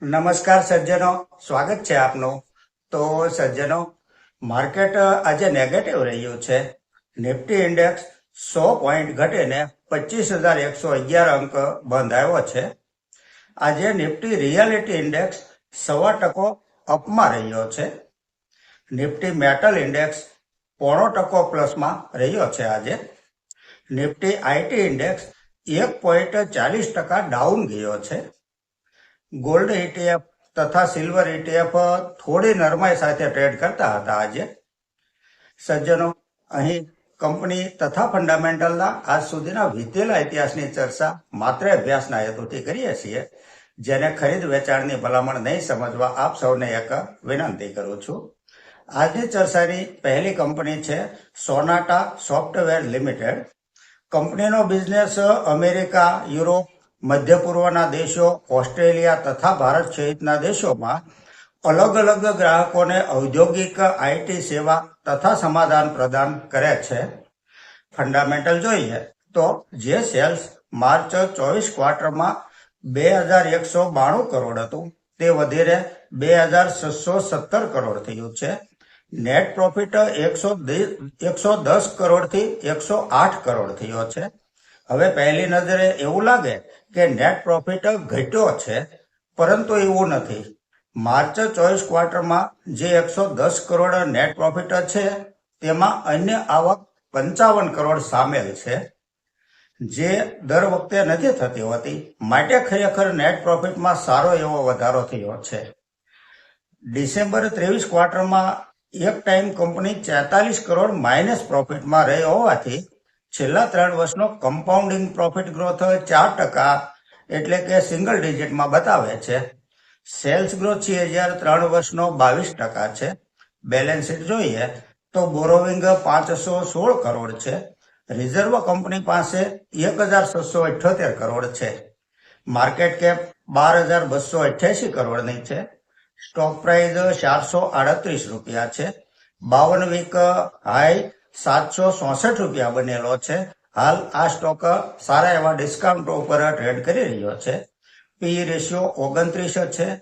નમસ્કાર સજ્જનો. સ્વાગત છે આપનું. તો સજ્જનો, માર્કેટ આજે નેગેટિવ રહ્યું છે. નિફ્ટી ઇન્ડેક્સ સો પોઈન્ટ ઘટીને પચીસ હજાર એકસો અગિયાર અંક બંધ આવ્યો છે. આજે નિફ્ટી રિયાલિટી ઇન્ડેક્સ સવા ટકો અપમાં રહ્યો છે. નિફ્ટી મેટલ ઇન્ડેક્સ પોણો ટકો પ્લસમાં રહ્યો છે આજે. નિફ્ટી આઈટી ઇન્ડેક્સ એક પોઈન્ટ ચાલીસ ટકા ડાઉન ગયો છે. ગોલ્ડ ETF તથા સિલ્વર ETF થોડી નરમાઈ સાથે ટ્રેડ કરતા હતા આજે. સજ્જનો, અહીં કંપની તથા ફંડામેન્ટલના આજ સુધીના વીતેલા ઇતિહાસની ચર્ચા માત્ર અભ્યાસના હેતુથી કરીએ છીએ. જેને ખરીદ વેચાણની ભલામણ નહીં સમજવા આપ સૌને એક વિનંતી કરું છું. આજની ચર્ચાની પહેલી કંપની છે સોનાટા સોફ્ટવેર લિમિટેડ. કંપનીનો બિઝનેસ અમેરિકા, યુરોપ મધ્ય પૂર્વના દેશો, ઓસ્ટ્રેલિયા તથા ભારત સહિતના દેશોમાં અલગ અલગ ગ્રાહકોને ઔદ્યોગિક આઈટી સેવા તથા સમાધાન પ્રદાન કરે છે. ફંડામેન્ટલ જોઈએ તો જે સેલ્સ માર્ચ ચોવીસ ક્વાર્ટરમાં બે હજાર એકસો બાણું કરોડ હતું, તે વધીને બે હજાર છસો સત્તર કરોડ થયું છે. નેટ પ્રોફિટ એકસો એકસો દસ કરોડથી એકસો આઠ કરોડ થયો છે. હવે પહેલી નજરે એવું લાગે કે નેટ પ્રોફિટ ઘટ્યો છે, પરંતુ એવું નથી. માર્ચ ચોવીસ ક્વાર્ટરમાં જે એકસો દસ કરોડ નેટ પ્રોફિટ છે, તેમાં અન્ય આવક પંચાવન કરોડ સામેલ છે, જે દર વખતે નથી થતી હોતી. માટે ખરેખર નેટ પ્રોફિટમાં સારો એવો વધારો થયો છે. ડિસેમ્બર ત્રેવીસ ક્વાર્ટરમાં એક ટાઈમ કંપની છેતાલીસ કરોડ માઇનસ પ્રોફિટમાં રહી હોવાથી છેલ્લા ત્રણ વર્ષનો કમ્પાઉન્ડિંગ પ્રોફિટ ગ્રોથ ચાર ટકા એટલે કે સિંગલ ડિજિટમાં બતાવે છે. સેલ્સ ગ્રોથ છે હજાર ત્રણ વર્ષનો બાવીસ ટકા છે. બેલેન્સ શીટ જોઈએ તો બોરોવિંગ પાંચસો સોળ કરોડ છે. રિઝર્વ કંપની પાસે એક હજાર છસો અઠ્યોતેર કરોડ છે. માર્કેટ કેપ બાર હજાર બસો અઠ્યાસી કરોડની છે. સ્ટોક પ્રાઇસ ચારસો આડત્રીસ રૂપિયા છે. બાવન વીક હાઈ સાતસો ચોસઠ રૂપિયા બનેલો છે. હાલ આ સ્ટોક સારા એવા ડિસ્કાઉન્ટ ઉપર ટ્રેડ કરી રહ્યો છે. પી રેશિયો ઓગણત્રીસ છે.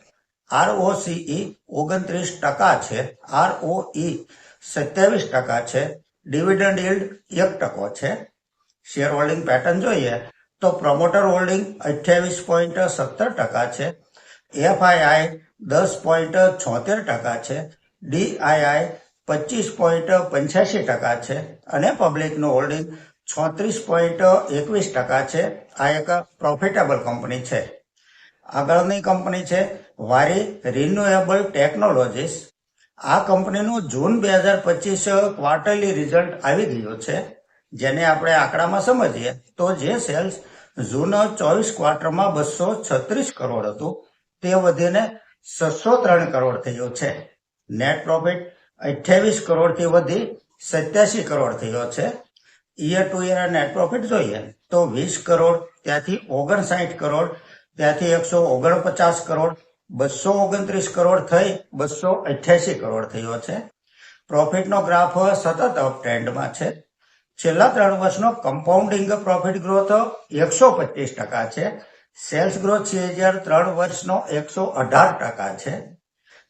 આરઓસીઈ ઓગણત્રીસ ટકા છે. આરઓઈ સત્યાવીસ ટકા છે. ડિવિડન્ડ યીલ્ડ એક ટકો છે. શેર હોલ્ડિંગ પેટર્ન જોઈએ તો પ્રમોટર હોલ્ડિંગ અઠ્યાવીસ પોઈન્ટ સત્તર ટકા છે. એફઆઈઆઈ દસ પોઈન્ટ છોતેર ટકા છે. ડીઆઈઆઈ પચીસ પોઈન્ટ પંચ્યાસી ટકા છે અને પબ્લિકનું હોલ્ડિંગ છોત્રીસ પોઈન્ટ એકવીસ ટકા છે. આ એક પ્રોફિટેબલ કંપની છે. આગળની કંપની છે વારી રિન્યુએબલ ટેકનોલોજીસ આ કંપનીનું જૂન બે હજાર પચીસ ક્વાર્ટરલી રિઝલ્ટ આવી ગયું છે. જેને આપણે આંકડામાં સમજીએ તો જે સેલ્સ જૂન ચોવીસ ક્વાર્ટરમાં બસો છત્રીસ કરોડ હતું, તે વધીને છસો ત્રણ કરોડ થયું છે. નેટ પ્રોફિટ અઠ્યાવીસ કરોડથી વધી સત્યાસી કરોડ થયો છે. Year to year net profit જોઈએ. તો વીસ કરોડ, ત્યાંથી ઓગણસાઠ કરોડ, ત્યાંથી એકસો ઓગણપચાસ કરોડ, બસો ઓગણત્રીસ કરોડ થઈ, બસો અઠ્યાસી કરોડ થયો છે. પ્રોફિટનો ગ્રાફ સતત અપ ટ્રેન્ડમાં છે. છેલ્લા ત્રણ વર્ષનો કમ્પાઉન્ડિંગ પ્રોફિટ ગ્રોથ એકસો પચીસ ટકા છે. સેલ્સ ગ્રોથ છે ત્રણ વર્ષનો એકસો અઢાર ટકા છે.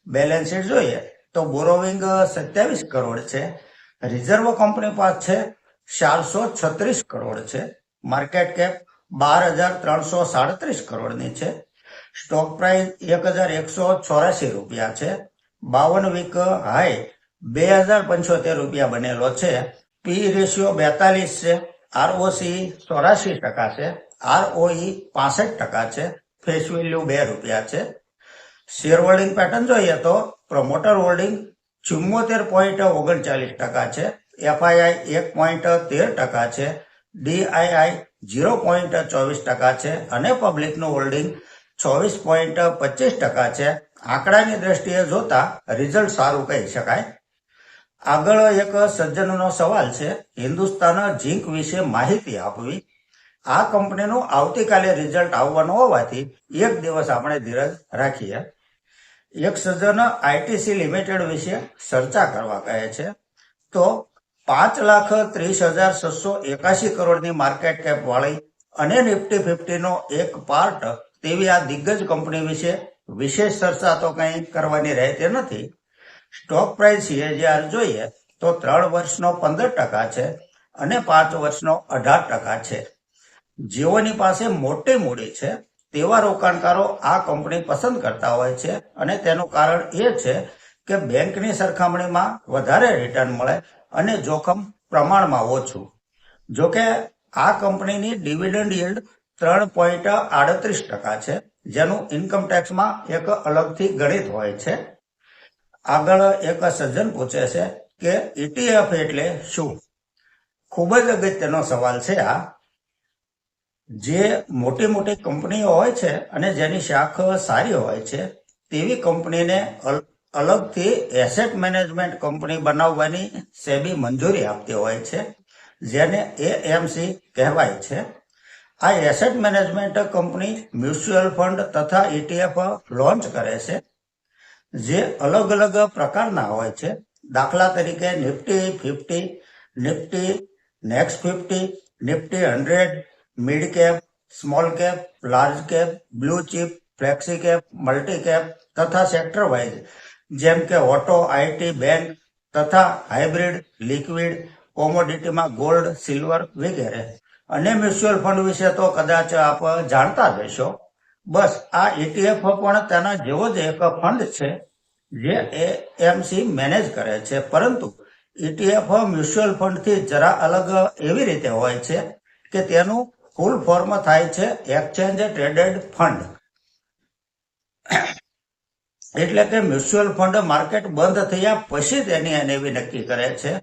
બેલેન્સ શીટ જોઈએ. તો બોરોવિંગ સત્યાવીસ કરોડ છે. રિઝર્વ કંપની પાસે છે ચારસો છત્રીસ કરોડ છે. માર્કેટ કેપ બાર હજાર ત્રણસો સાડત્રીસ કરોડની છે. સ્ટોક પ્રાઇસ એક હજાર એકસો ચોરાસી રૂપિયા છે. બાવન વીક હાઈ બે હજાર પંચોતેર રૂપિયા બનેલો છે. પી રેશિયો બેતાલીસ છે. આરઓસી ચોરાસી ટકા છે. આરઓઈ પાસઠ ટકા છે. ફેસ વેલ્યુ બે રૂપિયા છે. શેર હોલ્ડિંગ પેટર્ન જોઈએ તો પ્રમોટર હોલ્ડિંગ ચુમ્મોતેર પોઈન્ટ ઓગણચાલીસ ટકા છે. એફઆઈઆઈ એક પોઈન્ટ તેર ટકા છે. ડીઆઈઆઈ ઝીરો પોઈન્ટ ચોવીસ ટકા છે. અને પબ્લિકનું હોલ્ડિંગ ચોવીસ પોઈન્ટ પચીસ ટકા છે. આંકડાની દ્રષ્ટિએ જોતા રિઝલ્ટ સારું કહી શકાય. આગળ એક સજ્જનનો સવાલ છે. હિન્દુસ્તાન ઝીંક વિશે માહિતી આપવી. આ કંપનીનું આવતીકાલે રિઝલ્ટ આવવાનું હોવાથી એક દિવસ આપણે ધીરજ રાખીએ. એક સજ્જન આઈટીસી લિમિટેડ વિશે ચર્ચા કરવા કહે છે. તો પાંચ લાખ ત્રીસ હજાર છસો એકાશી કરોડની માર્કેટ કેપ વાળી અને નિફ્ટી ફિફ્ટીનો એક પાર્ટ તેવી આ દિગ્ગજ કંપની વિશે વિશેષ ચર્ચા તો કંઈ કરવાની રહેતી નથી. સ્ટોક પ્રાઇસ સીએજીઆર જોઈએ તો ત્રણ વર્ષનો પંદર ટકા છે અને પાંચ વર્ષનો અઢાર ટકા છે. જેઓની પાસે મોટી મૂડી છે તેવા રોકાણકારો આ કંપની પસંદ કરતા હોય છે અને તેનું કારણ એ છે કે બેંકની સરખામણીમાં વધારે રિટર્ન મળે અને જોખમ પ્રમાણમાં ઓછું. જોકે આ કંપનીની ડિવિડન્ડ યીલ્ડ ત્રણ પોઈન્ટ આડત્રીસ ટકા છે, જેનું ઇન્કમ ટેક્સમાં એક અલગથી ગણિત હોય છે. આગળ એક સજ્જન પૂછે છે કે ઈટીએફ એટલે શું? ખૂબ જ અગત્યનો સવાલ છે આ. જે મોટી મોટી કંપનીઓ હોય છે અને જેની શાખ સારી હોય છે, તેવી કંપનીને અલ- અલગથી એસેટ મેનેજમેન્ટ કંપની બનાવવાની સેબી મંજૂરી આપતી હોય છે, જેને એએમસી કહેવાય છે. આ asset management company mutual fund તથા ઇટીએફ લોન્ચ કરે છે, જે અલગ અલગ પ્રકારના હોય છે. દાખલા તરીકે Nifty fifty, Nifty next fifty, Nifty hundred mid cap small cap large cap blue chip flexi cap multi cap તથા સેક્ટર વાઇઝ જેમ કે ઓટો આઈટી બેંક તથા હાઇબ્રિડ લિક્વિડ કોમોડિટીમાં ગોલ્ડ સિલ્વર વગેરે. અને મ્યુચ્યુઅલ ફંડ વિશે તો કદાચ આપ જાણતા જ હશો. બસ આ ઈટીએફ પણ તેના જેવો જ એક ફંડ છે જે એએમસી મેનેજ કરે છે. પરંતુ ઈટીએફ મ્યુચ્યુઅલ ફંડથી જરા અલગ એવી રીતે હોય છે કે તેનું ફૂલ ફોર્મ થાય છે એક્સચેન્જ ટ્રેડેડ ફંડ એટલે કે મ્યુચ્યુઅલ ફંડ માર્કેટ બંધ થયા પછી તેની એનએવી નક્કી કરે છે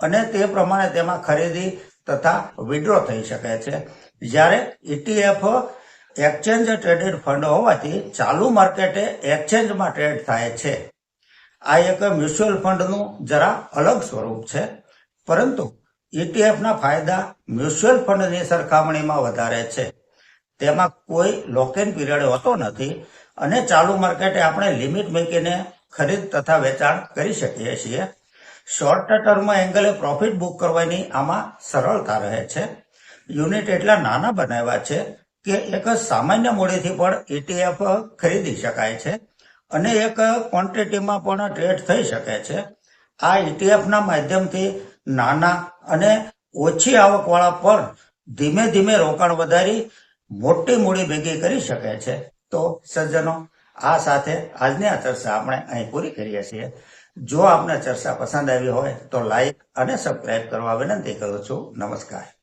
અને તે પ્રમાણે તેમાં ખરીદી તથા વિડ્રો થઈ શકે છે. જ્યારે ઇટીએફ એક્સચેન્જ ટ્રેડેડ ફંડ હોવાથી ચાલુ માર્કેટે એક્સચેન્જમાં ટ્રેડ થાય છે. આ એક મ્યુચ્યુઅલ ફંડનું જરા અલગ સ્વરૂપ છે. પરંતુ ETF ના ફાયદા મ્યુચ્યુઅલ ફંડની સરખામણીમાં વધારે છે. તેમાં કોઈ લોકિન પીરિયડ હોતો નથી અને ચાલુ માર્કેટે આપણે લિમિટ મૂકીને ખરીદ તથા વેચાણ કરી શકીએ છીએ. શોર્ટ ટર્મ એંગલે પ્રોફિટ બુક કરવાની આમાં સરળતા રહે છે. યુનિટ એટલા નાના બનાવ્યા છે કે એક સામાન્ય મૂડીથી પણ ETF ખરીદી શકાય છે અને એક ક્વોન્ટિટીમાં પણ ટ્રેડ થઈ શકે છે. આ ETF ના માધ્યમથી નાના અને ઓછી આવકવાળા પણ ધીમે ધીમે રોકાણ વધારી મોટી મૂડી ભેગી કરી શકે છે. તો સજ્જનો, આ સાથે આજની આ ચર્ચા આપણે અહીં પૂરી કરીએ છીએ. જો આપને ચર્ચા પસંદ આવી હોય તો લાઈક અને સબસ્ક્રાઈબ કરવા વિનંતી કરું છું. નમસ્કાર.